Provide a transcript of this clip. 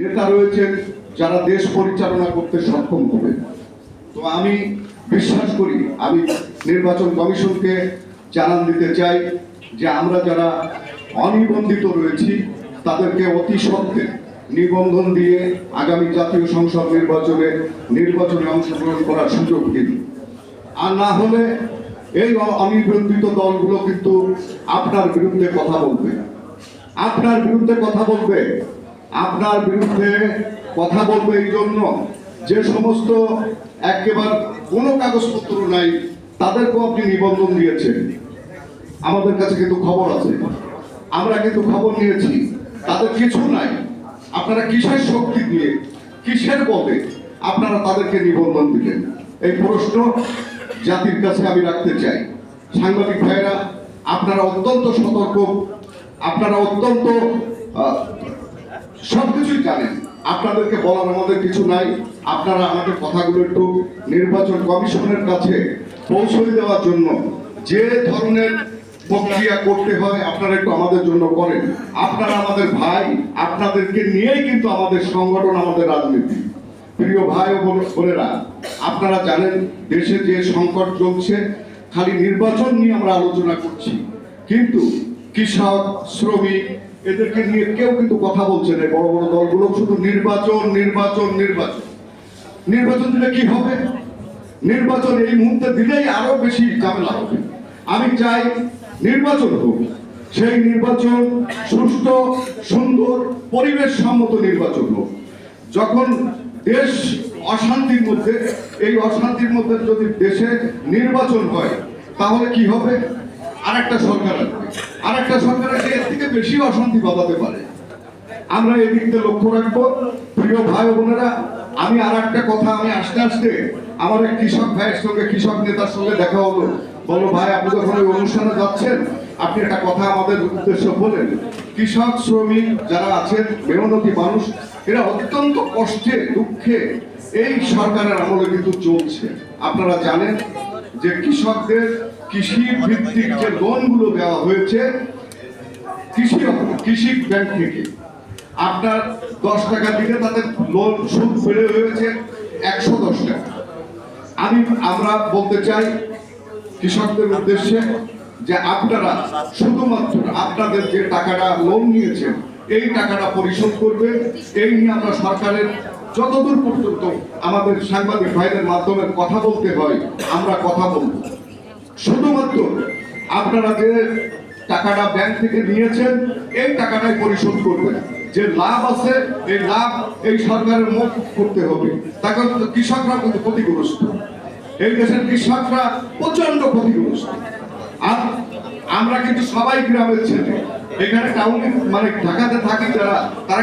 নেতা রয়েছেন যারা দেশ পরিচালনা করতে সক্ষম হবে। তো আমি বিশ্বাস করি, আমি নির্বাচন কমিশনকে জানান দিতে চাই যে আমরা যারা অনিবন্ধিত রয়েছি, তাদেরকে অতি সত্ত্বে নিবন্ধন দিয়ে আগামী জাতীয় সংসদ নির্বাচনে নির্বাচনে অংশগ্রহণ করার সুযোগ দিন। আর না হলে এই অনিবন্ধিত দলগুলো কিন্তু আপনার বিরুদ্ধে কথা বলবে। আপনার বিরুদ্ধে কথা বলবে আপনার বিরুদ্ধে কথা বলবে এই জন্য। যে সমস্ত একেবারে কোনো কাগজপত্র নাই, তাদেরকেও আপনি নিবন্ধন দিয়েছেন। আমাদের কাছে কিন্তু খবর আছে। আমরা কিন্তু খবর নিয়েছি। তাদের কিছু নাই। আপনারা কিসের শক্তি দিয়ে, কিসের পদে আপনারা তাদেরকে নিবন্ধন দিলেন? এই প্রশ্ন জাতির কাছে আমি রাখতে চাই। সাংবাদিক ভাইয়েরা, আপনারা অত্যন্ত সতর্ক। আপনারা অত্যন্ত সবকিছুই জানেন আপনাদেরকে বলার আমাদের কিছু নাই। আপনারা আমাদের কথাগুলো একটু নির্বাচন কমিশনের কাছে পৌঁছে দেওয়ার জন্য যে ধরনের প্রক্রিয়া করতে হয়, আপনারা একটু আমাদের জন্য করেন। আপনারা আমাদের ভাই, আপনাদেরকে নিয়েই কিন্তু আমাদের সংগঠন, আমাদের রাজনীতি। প্রিয় ভাই ও বোন- বোনেরা, আপনারা জানেন, দেশে যে সংকট চলছে, খালি নির্বাচন নিয়ে আমরা আলোচনা করছি। কিন্তু কৃষক, শ্রমিক, এদেরকে নিয়ে কেউ কিন্তু কথা বলছে না বড় বড় দলগুলো। শুধু নির্বাচন নির্বাচন নির্বাচন। নির্বাচন দিলে কি হবে? নির্বাচন এই মুহূর্তে দিলেই আরও বেশি ঝামেলা হবে। আমি চাই নির্বাচন হোক। সেই নির্বাচন সুষ্ঠু সুন্দর পরিবেশ সম্মত নির্বাচন হোক। যখন দেশ অশান্তির মধ্যে, এই অশান্তির মধ্যে যদি দেশে নির্বাচন হয়, তাহলে কি হবে? আরেকটা সরকার আসবে আরেকটা সরকার এসে এর থেকে বেশি অশান্তি বাঁধাতে পারে। আমরা এই দিকটা লক্ষ্য রাখব। প্রিয় ভাই বোনেরা, আমি আর একটা কথা, আমি আসতে আসতে আমার এক কৃষক ভাইয়ের সঙ্গে, কৃষক নেতার সঙ্গে দেখা হলো। বলো ভাই, আপনি যখন ওই অনুষ্ঠানে যাচ্ছেন, আপনি একটা কথা আমাদের উদ্দেশ্য বলেন। কৃষক, শ্রমিক যারা আছেন, মেহনতি মানুষ, এরা অত্যন্ত কষ্টে, দুঃখে এই সরকারের আমলে কিন্তু চলছে। আপনারা জানেন যে কৃষকদের কৃষি ভিত্তিক যে লোনগুলো দেওয়া হয়েছে, কৃষি কৃষি ব্যাংক থেকে, আপনার দশ টাকা দিলে তাদের লোন সুদ বেড়ে হয়েছে একশো দশ টাকা। আমি, আমরা বলতে চাই কৃষকদের উদ্দেশ্যে যে আপনারা শুধুমাত্র আপনাদের যে টাকাটা লোন নিয়েছেন, এই টাকাটা পরিশোধ করবেন। এই নিয়ে আমরা সরকারের যতদূর পর্যন্ত আমাদের সাংবাদিক ভাইদের মাধ্যমে কথা বলতে হয়, আমরা কথা বলব। শুধুমাত্র আপনারা যে টাকাটা ব্যাংক থেকে নিয়েছেন, এই টাকাটাই পরিশোধ করবেন। যে লাভ আছে, এই লাভ এই সরকারের মুখ করতে হবে। তাকে কৃষকরা কিন্তু ক্ষতিগ্রস্ত। এই দেশের কৃষকরা প্রচণ্ড ক্ষতিগ্রস্ত। আর আমরা কিন্তু সবাই গ্রামের ছেলে। এখানে টাউনে মানে ঢাকাতে থাকি যারা, তারা